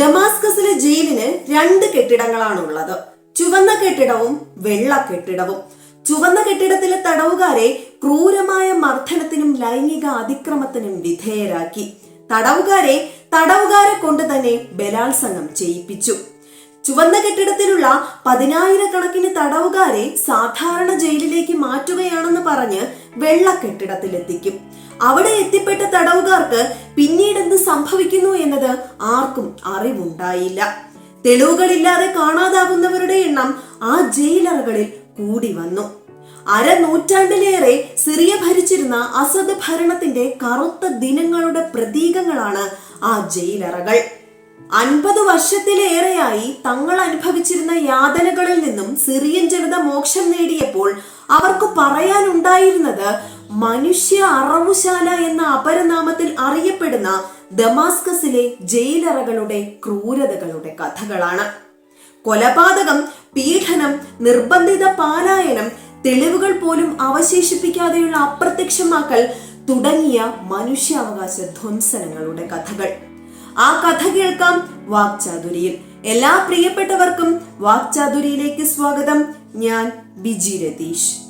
ദമാസ്കസിലെ ജയിലിന് രണ്ട് കെട്ടിടങ്ങളാണ് ഉള്ളത് ചുവന്ന കെട്ടിടവും വെള്ള കെട്ടിടവും. ചുവന്ന കെട്ടിടത്തിലെ തടവുകാരെ ക്രൂരമായ മർദ്ദനത്തിനും ലൈംഗിക അതിക്രമത്തിനും വിധേയരാക്കി. തടവുകാരെ തടവുകാരെ കൊണ്ട് തന്നെ ബലാത്സംഗം ചെയ്യിപ്പിച്ചു. ചുവന്ന കെട്ടിടത്തിലുള്ള പതിനായിരക്കണക്കിന് തടവുകാരെ സാധാരണ ജയിലിലേക്ക് മാറ്റുകയാണെന്ന് പറഞ്ഞ് വെള്ള കെട്ടിടത്തിലെത്തിക്കും. അവിടെ എത്തിപ്പെട്ട തടവുകാർക്ക് പിന്നീട് എന്ത് സംഭവിക്കുന്നു എന്നത് ആർക്കും അറിവുണ്ടായില്ല. തെളിവുകളില്ലാതെ കാണാതാകുന്നവരുടെ എണ്ണം ആ ജയിലറുകളിൽ കൂടി വന്നു. അര നൂറ്റാണ്ടിലേറെ സിറിയ ഭരിച്ചിരുന്ന അസദ് ഭരണത്തിന്റെ കറുത്ത ദിനങ്ങളുടെ പ്രതീകങ്ങളാണ് ആ ജയിലറകൾ. അൻപത് വർഷത്തിലേറെയായി തങ്ങൾ അനുഭവിച്ചിരുന്ന യാതനകളിൽ നിന്നും സിറിയൻ ജനത മോക്ഷം നേടിയപ്പോൾ അവർക്ക് പറയാനുണ്ടായിരുന്നത് മനുഷ്യ അറവുശാല എന്ന അപരനാമത്തിൽ അറിയപ്പെടുന്ന ദമാസ്കസിലെ ജയിലറകളുടെ ക്രൂരതകളുടെ കഥകളാണ്. കൊലപാതകം പീഡനം നിർബന്ധിത പാലായനം തെളിവുകൾ പോലും അവശേഷിപ്പിക്കാതെയുള്ള അപ്രത്യക്ഷമാക്കൽ തുടങ്ങിയ മനുഷ്യാവകാശ ധ്വംസനങ്ങളുടെ കഥകൾ. ആ കഥ കേൾക്കാം വാക്ചാതുരിയിൽ. എല്ലാ പ്രിയപ്പെട്ടവർക്കും വാക്ചാതുരിയിലേക്ക് സ്വാഗതം. ഞാൻ ബിജി രതീഷ്.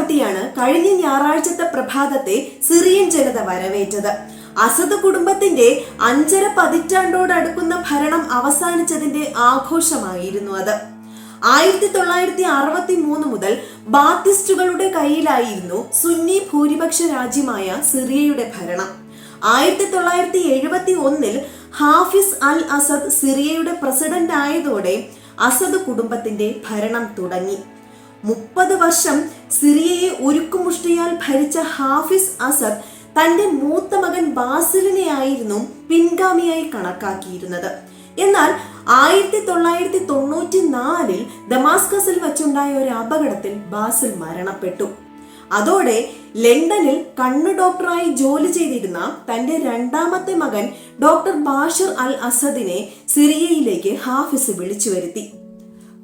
ചവിട്ടിയാണ് കഴിഞ്ഞ ഞായറാഴ്ചത്തെ പ്രഭാതത്തെ സിറിയൻ ജനത വരവേറ്റത്. അസദ് കുടുംബത്തിന്റെ അഞ്ചര പതിറ്റാണ്ടോടടുക്കുന്ന ഭരണം അവസാനിച്ചതിന്റെ ആഘോഷമായിരുന്നു അത്. ആയിരത്തി തൊള്ളായിരത്തി അറുപത്തി മൂന്ന് മുതൽ ബാത്തിസ്റ്റുകളുടെ കയ്യിലായിരുന്നു സുന്നി ഭൂരിപക്ഷ രാജ്യമായ സിറിയയുടെ ഭരണം. ആയിരത്തി തൊള്ളായിരത്തി എഴുപത്തി ഒന്നിൽ ഹാഫിസ് അൽ അസദ് സിറിയയുടെ പ്രസിഡന്റ് ആയതോടെ അസദ് കുടുംബത്തിന്റെ ഭരണം തുടങ്ങി. മുപ്പത് വർഷം സിറിയയെ ഉരുക്കുമുഷ്ടിയാൽ ഭരിച്ച ഹാഫിസ് അസർ തന്റെ മൂത്ത മകൻ ബാസിലിനെ ആയിരുന്നു പിൻഗാമിയായി കണക്കാക്കിയിരുന്നത്. എന്നാൽ ആയിരത്തി തൊള്ളായിരത്തി തൊണ്ണൂറ്റി നാലിൽ ദമാസ്കസിൽ വച്ചുണ്ടായ ഒരു അപകടത്തിൽ ബാസിൽ മരണപ്പെട്ടു. അതോടെ ലണ്ടനിൽ കണ്ണു ഡോക്ടറായി ജോലി ചെയ്തിരുന്ന തന്റെ രണ്ടാമത്തെ മകൻ ഡോക്ടർ ബാഷർ അൽ അസദിനെ സിറിയയിലേക്ക് ഹാഫിസ് വിളിച്ചു വരുത്തി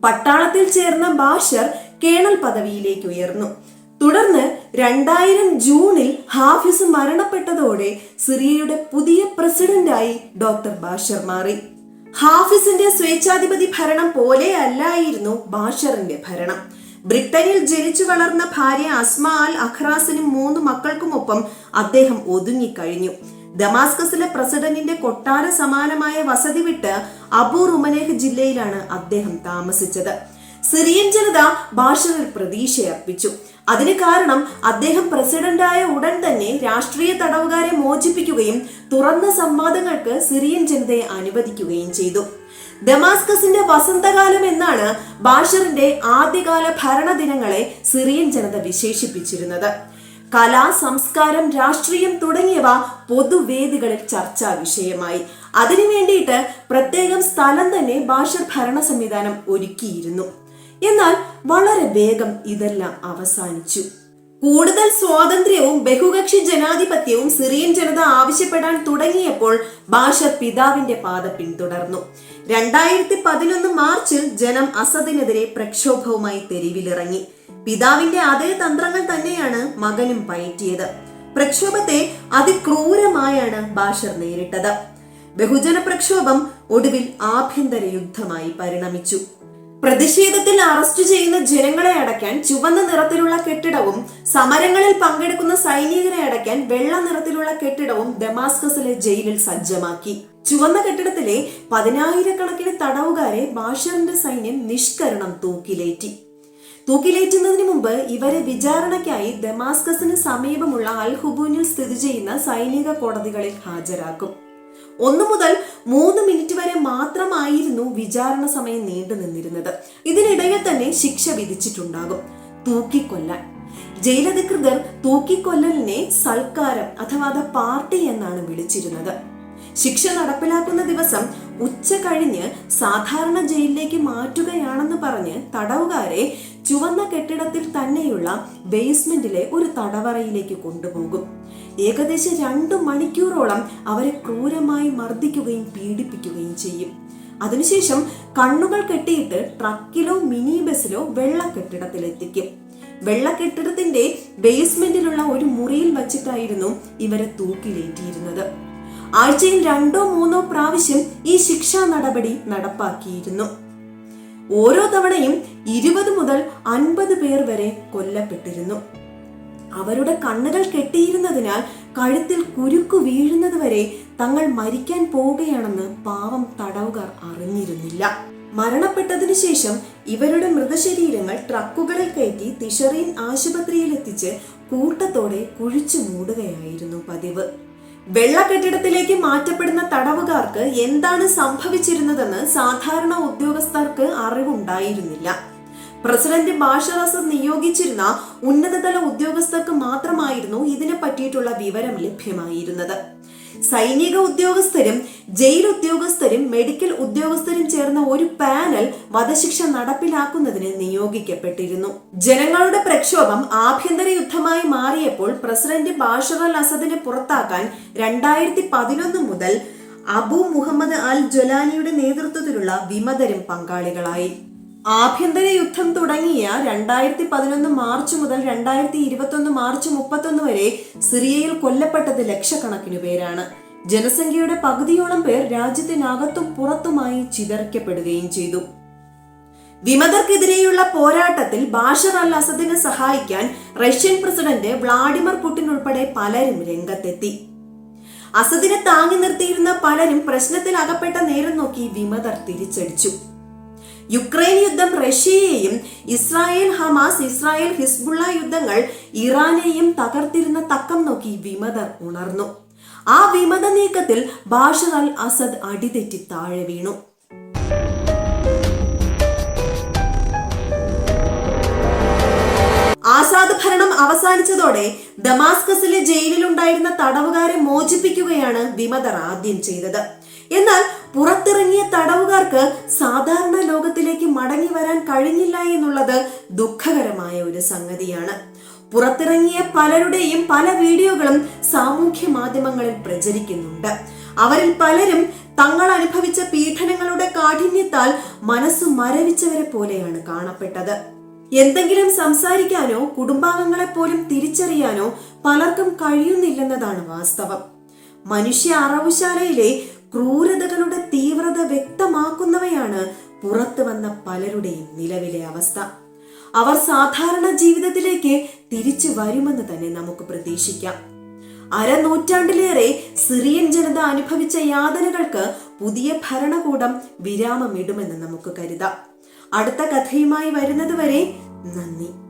പട്ടാളത്തിൽ ചേർന്ന ബാഷർ കേണൽ പദവിയിലേക്ക് ഉയർന്നു. തുടർന്ന് രണ്ടായിരം ജൂണിൽ ഹാഫിസ് മരണപ്പെട്ടതോടെ സിറിയയുടെ പുതിയ പ്രസിഡന്റായി ഡോക്ടർ ബാഷർ മാറി. ഹാഫിസിന്റെ സ്വേച്ഛാധിപതി ഭരണം പോലെ അല്ലായിരുന്നു ബാഷറിന്റെ ഭരണം. ബ്രിട്ടനിൽ ജനിച്ചു വളർന്ന ഭാര്യ അസ്മ അൽ അഖ്റാസിനും മൂന്ന് മക്കൾക്കുമൊപ്പം അദ്ദേഹം ഒതുങ്ങിക്കഴിഞ്ഞു. ദമാസ്കസിലെ പ്രസിഡന്റിന്റെ കൊട്ടാര സമാനമായ വസതി വിട്ട് അബൂ റുമനേഹ് ജില്ലയിലാണ് അദ്ദേഹം താമസിച്ചത്. സിറിയൻ ജനത ബാഷറിൽ പ്രതീക്ഷയർപ്പിച്ചു അതിന് കാരണം അദ്ദേഹം പ്രസിഡന്റായ ഉടൻ തന്നെ രാഷ്ട്രീയ തടവുകാരെ മോചിപ്പിക്കുകയും തുറന്ന സംവാദങ്ങൾക്ക് സിറിയൻ ജനതയെ അനുവദിക്കുകയും ചെയ്തു. ദമാസ്കസിന്റെ വസന്തകാലം എന്നാണ് ബാഷറിന്റെ ആദ്യകാല ഭരണദിനങ്ങളെ സിറിയൻ ജനത വിശേഷിപ്പിച്ചിരുന്നത്. കല സംസ്കാരം രാഷ്ട്രീയം തുടങ്ങിയവ പൊതുവേദികളിൽ ചർച്ചാ വിഷയമായി. അതിനു വേണ്ടിയിട്ട് പ്രത്യേകം സ്ഥലം തന്നെ ബാഷർ ഭരണ സംവിധാനം ഒരുക്കിയിരുന്നു. എന്നാൽ വളരെ വേഗം ഇതെല്ലാം അവസാനിച്ചു. കൂടുതൽ സ്വാതന്ത്ര്യവും ബഹുകക്ഷി ജനാധിപത്യവും സിറിയൻ ജനത ആവശ്യപ്പെടാൻ തുടങ്ങിയപ്പോൾ ബാഷർ പിതാവിന്റെ പാത പിന്തുടർന്നു. രണ്ടായിരത്തി പതിനൊന്ന് മാർച്ചിൽ ജനം അസദിനെതിരെ പ്രക്ഷോഭവുമായി തെരുവിലിറങ്ങി. പിതാവിന്റെ അതേ തന്ത്രങ്ങൾ തന്നെയാണ് മകനും പയറ്റിയത്. പ്രക്ഷോഭത്തെ അതിക്രൂരമായാണ് ബാഷർ നേരിട്ടത്. ബഹുജന പ്രക്ഷോഭം ഒടുവിൽ ആഭ്യന്തര യുദ്ധമായി പരിണമിച്ചു. പ്രതിഷേധത്തിൽ അറസ്റ്റ് ചെയ്യുന്ന ജനങ്ങളെ അടയ്ക്കാൻ ചുവന്ന നിറത്തിലുള്ള കെട്ടിടവും സമരങ്ങളിൽ പങ്കെടുക്കുന്ന സൈനികരെ അടയ്ക്കാൻ വെള്ള നിറത്തിലുള്ള കെട്ടിടവും ദമാസ്കസിലെ ജയിലിൽ സജ്ജമാക്കി. ചുവന്ന കെട്ടിടത്തിലെ പതിനായിരക്കണക്കിന് തടവുകാരെ ബാഷറിന്റെ സൈന്യം നിഷ്കരണം തൂക്കിലേറ്റി. തൂക്കിലേറ്റുന്നതിന് മുമ്പ് ഇവരെ വിചാരണയ്ക്കായി ദമാസ്കസിന് സമീപമുള്ള അൽ ഹുബൂനിൽ സ്ഥിതി ചെയ്യുന്ന സൈനിക കോടതികളിൽ ഹാജരാക്കും. ഒന്നു മുതൽ മൂന്ന് മിനിറ്റ് വരെ മാത്രമായിരുന്നു വിചാരണ സമയം നീണ്ടു നിന്നിരുന്നത്. ഇതിനിടയിൽ തന്നെ ശിക്ഷ വിധിച്ചിട്ടുണ്ടാകും. തൂക്കിക്കൊല്ലാൻ. ജയിലധികൃതർ തൂക്കിക്കൊല്ലലിനെ സൽക്കാരം അഥവാ ദ പാർട്ടി എന്നാണ് വിളിച്ചിരുന്നത്. ശിക്ഷ നടപ്പിലാക്കുന്ന ദിവസം ഉച്ച കഴിഞ്ഞ് സാധാരണ ജയിലിലേക്ക് മാറ്റുകയാണെന്ന് പറഞ്ഞ് തടവുകാരെ ചുവന്ന കെട്ടിടത്തിൽ തന്നെയുള്ള ബേസ്മെന്റിലെ ഒരു തടവറയിലേക്ക് കൊണ്ടുപോകും. ഏകദേശം രണ്ടു മണിക്കൂറോളം അവരെ ക്രൂരമായി മർദ്ദിക്കുകയും പീഡിപ്പിക്കുകയും ചെയ്യും. അതിനുശേഷം കണ്ണുകൾ കെട്ടിയിട്ട് ട്രക്കിലോ മിനി ബസ്സിലോ വെള്ളക്കെട്ടിടത്തിലെത്തിക്കും. വെള്ളക്കെട്ടിടത്തിന്റെ ബേസ്മെന്റിലുള്ള ഒരു മുറിയിൽ വച്ചിട്ടായിരുന്നു ഇവരെ തൂക്കിലേറ്റിയിരുന്നത്. ആഴ്ചയിൽ രണ്ടോ മൂന്നോ പ്രാവശ്യം ഈ ശിക്ഷാ നടപടി നടപ്പാക്കിയിരുന്നു. ഓരോ തവണയും ഇരുപത് മുതൽ അൻപത് പേർ വരെ കൊല്ലപ്പെട്ടിരുന്നു. അവരുടെ കണ്ണുകൾ കെട്ടിയിരുന്നതിനാൽ കഴുത്തിൽ കുരുക്കു വീഴുന്നത് വരെ തങ്ങൾ മരിക്കാൻ പോവുകയാണെന്ന് പാവം തടവുകാർ അറിഞ്ഞിരുന്നില്ല. മരണപ്പെട്ടതിനു ശേഷം ഇവരുടെ മൃതശരീരങ്ങൾ ട്രക്കുകളിൽ കയറ്റി തിഷറീൻ ആശുപത്രിയിൽ എത്തിച്ച് കൂട്ടത്തോടെ കുഴിച്ചു മൂടുകയായിരുന്നു പതിവ്. വെള്ളക്കെട്ടിടത്തിലേക്ക് മാറ്റപ്പെടുന്ന തടവുകാർക്ക് എന്താണ് സംഭവിച്ചിരുന്നതെന്ന് സാധാരണ ഉദ്യോഗസ്ഥർക്ക് അറിവുണ്ടായിരുന്നില്ല. പ്രസിഡന്റ് ബാഷർ അസദ് നിയോഗിച്ചിരുന്ന ഉന്നതതല ഉദ്യോഗസ്ഥർക്ക് മാത്രമായിരുന്നു ഇതിനെ പറ്റിയിട്ടുള്ള വിവരം ലഭ്യമായിരുന്നത്. സൈനിക ഉദ്യോഗസ്ഥരും ജയിൽ ഉദ്യോഗസ്ഥരും മെഡിക്കൽ ഉദ്യോഗസ്ഥരും ചേർന്ന ഒരു പാനൽ വധശിക്ഷ നടപ്പിലാക്കുന്നതിന് നിയോഗിക്കപ്പെട്ടിരുന്നു. ജനങ്ങളുടെ പ്രക്ഷോഭം ആഭ്യന്തര യുദ്ധമായി മാറിയപ്പോൾ പ്രസിഡന്റ് ബാഷർ അൽ അസദിനെ പുറത്താക്കാൻ രണ്ടായിരത്തി പതിനൊന്ന് മുതൽ അബു മുഹമ്മദ് അൽ ജൊലാനിയുടെ നേതൃത്വത്തിലുള്ള വിമതരും പങ്കാളികളായി. ആഭ്യന്തര യുദ്ധം തുടങ്ങിയ രണ്ടായിരത്തി പതിനൊന്ന് മാർച്ച് മുതൽ രണ്ടായിരത്തി ഇരുപത്തൊന്ന് മാർച്ച് മുപ്പത്തൊന്ന് വരെ സിറിയയിൽ കൊല്ലപ്പെട്ടത് ലക്ഷക്കണക്കിന് പേരാണ്. ജനസംഖ്യയുടെ പകുതിയോളം പേർ രാജ്യത്തിനകത്തും പുറത്തുമായി ചിതറിക്കപ്പെടുകയും ചെയ്തു. വിമതർക്കെതിരെയുള്ള പോരാട്ടത്തിൽ ബാഷർ അൽ അസദിനെ സഹായിക്കാൻ റഷ്യൻ പ്രസിഡന്റ് വ്ളാഡിമിർ പുടിൻ ഉൾപ്പെടെ പലരും രംഗത്തെത്തി. അസദിനെ താങ്ങി നിർത്തിയിരുന്ന പലരും പ്രശ്നത്തിൽ അകപ്പെട്ട നേരം നോക്കി വിമതർ തിരിച്ചടിച്ചു. യുക്രൈൻ യുദ്ധം റഷ്യയെയും ഇസ്രായേൽ ഹമാസ് ഇസ്രായേൽ ഹിസ്ബുള്ള യുദ്ധങ്ങൾ ഇറാനെയും തകർത്തിരുന്ന തക്കം നോക്കി വിമതർ ഉണർന്നു. ആ വിമത നീക്കത്തിൽ ബാഷർ അൽ അസദ് അടിതെറ്റി താഴെ വീണു. ആസാദ് ഭരണം അവസാനിച്ചതോടെ ദമാസ്കസിലെ ജയിലിലുണ്ടായിരുന്ന തടവുകാരെ മോചിപ്പിക്കുകയാണ് വിമതർ ആദ്യം ചെയ്തത്. എന്നാൽ പുറത്തിറങ്ങിയ തടവുകാർക്ക് സാധാരണ ലോകത്തിലേക്ക് മടങ്ങി വരാൻ കഴിഞ്ഞില്ല എന്നുള്ളത് ദുഃഖകരമായ ഒരു സംഗതിയാണ്. പുറത്തിറങ്ങിയ പലരുടെയും പല വീഡിയോകളും സാമൂഹ്യ മാധ്യമങ്ങളിൽ പ്രചരിക്കുന്നുണ്ട്. അവരിൽ പലരും തങ്ങൾ അനുഭവിച്ച പീഡനങ്ങളുടെ കാഠിന്യത്താൽ മനസ്സ് മരവിച്ചവരെ പോലെയാണ് കാണപ്പെട്ടത്. എന്തെങ്കിലും സംസാരിക്കാനോ കുടുംബാംഗങ്ങളെ പോലും തിരിച്ചറിയാനോ പലർക്കും കഴിയുന്നില്ലെന്നതാണ് വാസ്തവം. മനുഷ്യ അറവുശാലയിലെ ക്രൂരതകളുടെ തീവ്രത വ്യക്തമാക്കുന്നവയാണ് പുറത്തു വന്ന പലരുടെയും നിലവിലെ അവസ്ഥ. അവർ സാധാരണ ജീവിതത്തിലേക്ക് തിരിച്ചു വരുമെന്ന് തന്നെ നമുക്ക് പ്രതീക്ഷിക്കാം. അരനൂറ്റാണ്ടിലേറെ സിറിയൻ ജനത അനുഭവിച്ച യാതനകൾക്ക് പുതിയ ഭരണകൂടം വിരാമമിടുമെന്ന് നമുക്ക് കരുതാം. അടുത്ത കഥയുമായി വരുന്നതുവരെ നന്ദി.